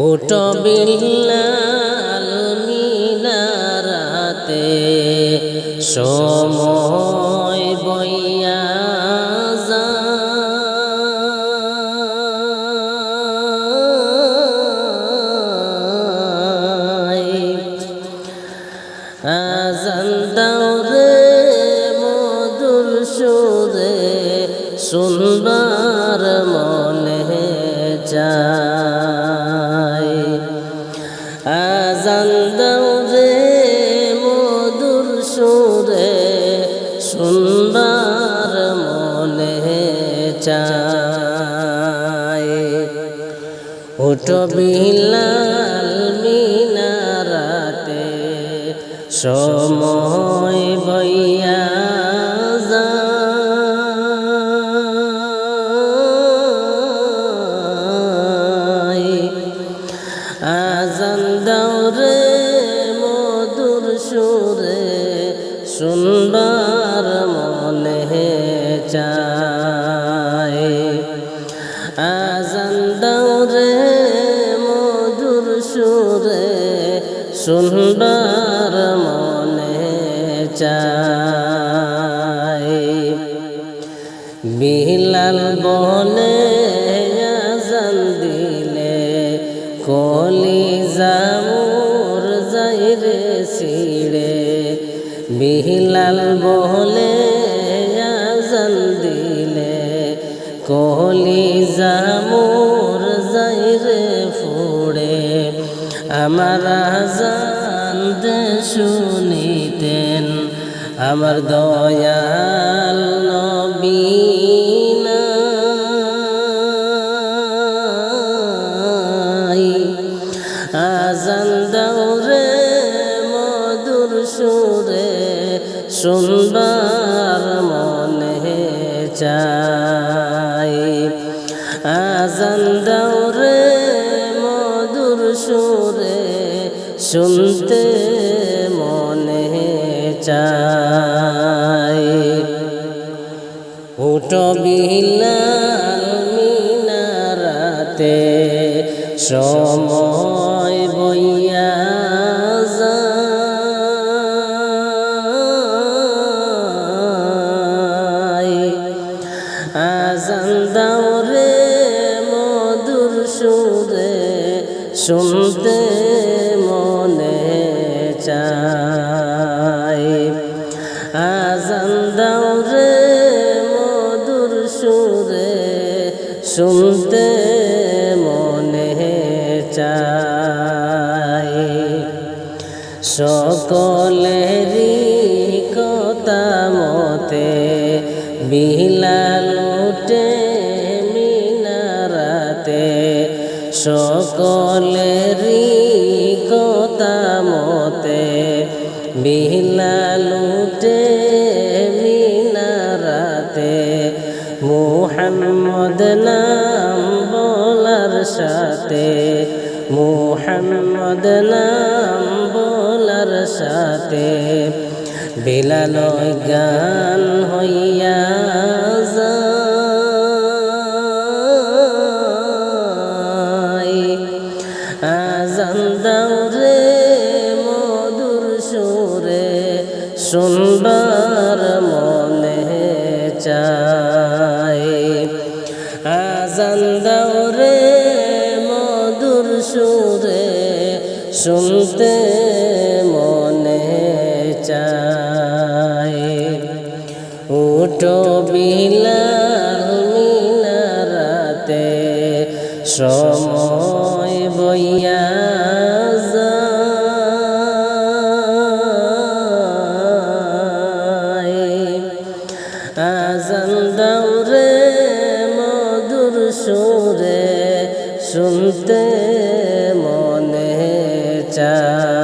উঠ বিল্লাল মিনারাতে সময় বইয়া আজান দাও রে মধুর সুরে চায় ওটো বিলাল মিনারাতে সময় বইয়া যায়। আজান মধুর সুরে সুন্দর বিলাল বলে আজান দিলে, কলি জামুর যাই রে সিড়ে বিলাল বলে আজান দিলে, কলি জামুর যাই ফুড়ে। আমার আজান দে শুনিতেন, আমার দয়াল সুরে সুন্দর মনে চাই। আজান রে, মধুর সুরে, শুনতে মনে চাই। উঠো বিলাল মিনারাতে সময় সকলেরই কথা মতে বিলাল উঠে মিনারাতে। সকলেরই কথা মতে বিলাল উঠে মিনারাতে। মুহাম্মদ বলার সাথে মুহাম্মদ নাম বলার সাথে বিলাল গান হইয়া যায়। আজান দাও রে মধুর সুরে সুন্দর মনে সময় বইয়া আজান রে মধুর সুরে শুনতে মনে চায়।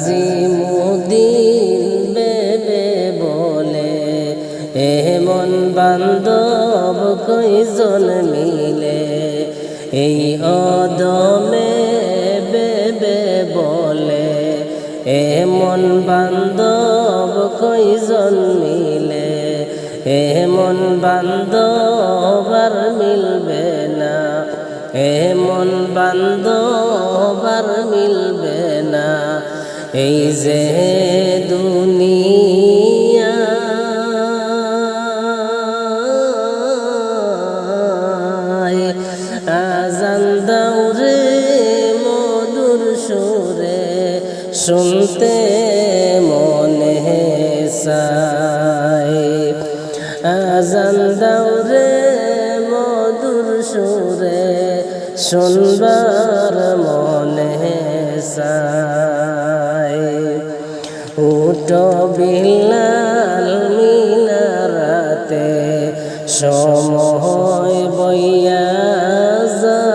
নাজিমুদ্দিন বেবে বলে এমন বান্ধব কইজন মিলে? এই অদমে বেবে বলে এমন বান্ধব কইজন মিলে? এমন বান্ধব আর মিলবে না। এমন বান্ধব আর মিলবে এই যে দুনিয়া আজান দৌরে মধুর সুরে শুনতে মনে সাই আজান মধুর সুরে শুনবার সময় বইয়া যায়।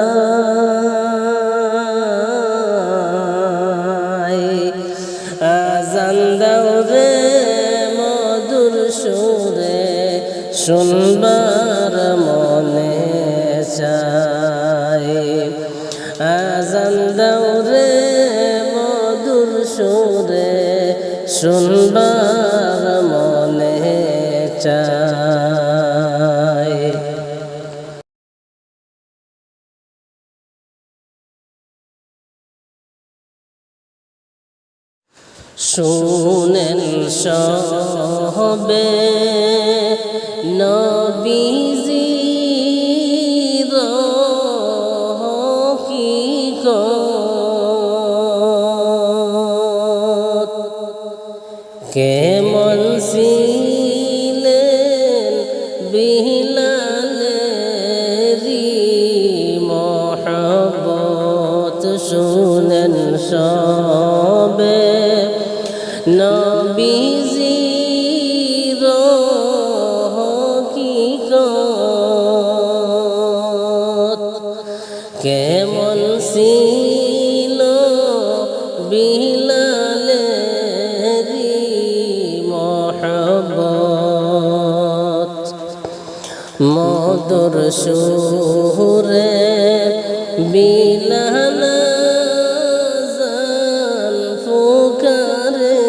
আজান দাও রে মধুর সুরে, শুনবার মনে চায় আজান দাও রে মধুর সুরে, শুনবার মনে চায় শুনেন সবে নবীজি কেমন ছিলেন বিলালেরি মহব্বত? শুনেন সবে মধুর সুরে বিলাল জান ফুকারে।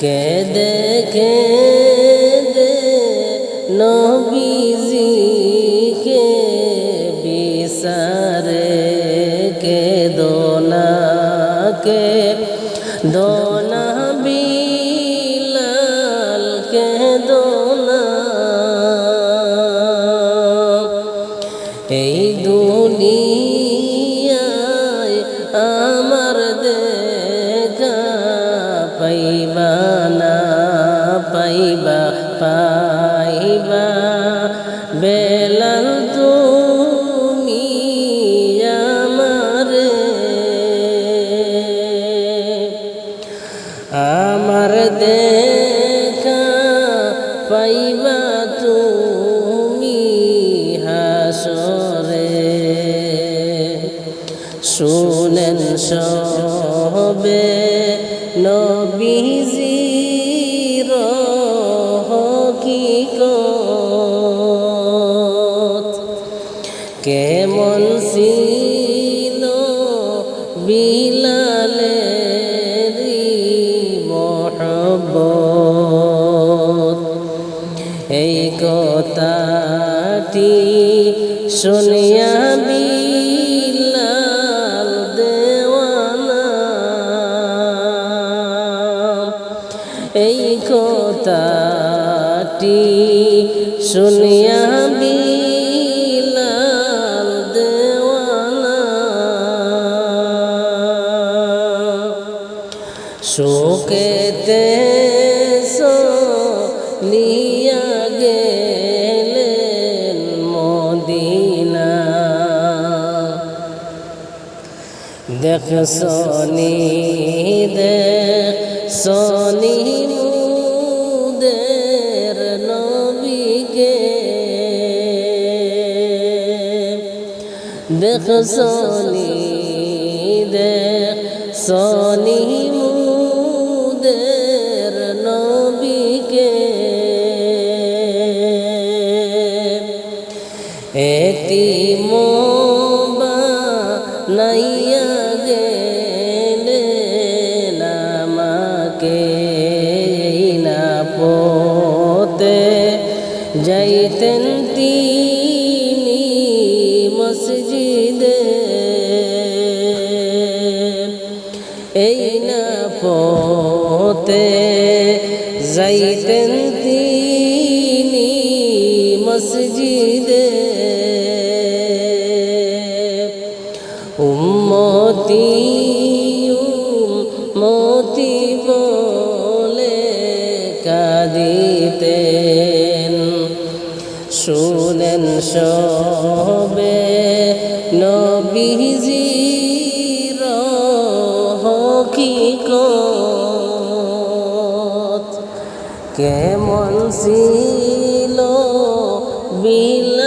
কে দেখে দে নবীজি দেখা পাইবা তুমি হাসরে শুনেন সবে হকিকত কেমন ছিল শুনিয়া বিলাল দেওয়ানা। এই কথাটি শুনিয়া বিলাল দেওয়ানা। শোকেতে লিয়া গেলেন দেখ সনি দেখ সনি মুদের নবীকে। দেখ সনি দেখ সনি মুদের যাইতেন তিনি মসজিদে। এই না পোতে যাইতেন তিনি মসজিদে। শোবে নবীজি হকিকত কেমন ছিল বিল